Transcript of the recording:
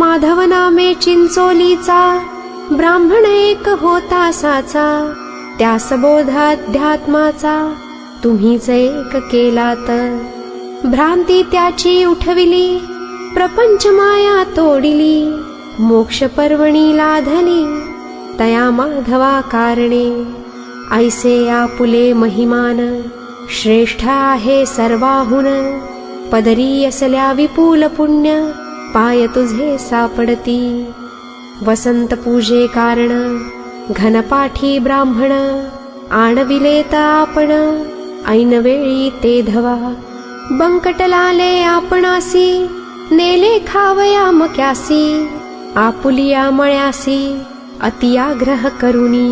माधव नामे चिंचोलीचा ब्राह्मण एक होता साचा त्या सबोधाध्यात्माचा तुम्हीच एक केला तर भ्रांती त्याची उठविली प्रपंच माया तोडिली मोक्ष पर्वणी लाधली तया माधवा कारणे. ऐसे आपुले महिमान श्रेष्ठ आहे सर्वाहुन पदरी असल्या विपुल पुण्य पाय तुझे सापडती. वसंत पूजे कारण घनपाठी ब्राह्मण आणविलेत आपण ऐनवेळी ते धवा. बंकटलाले आपणासी नेले खावया मक्यासी आपुलिया मळ्यासी अतियाग्रह करुणी.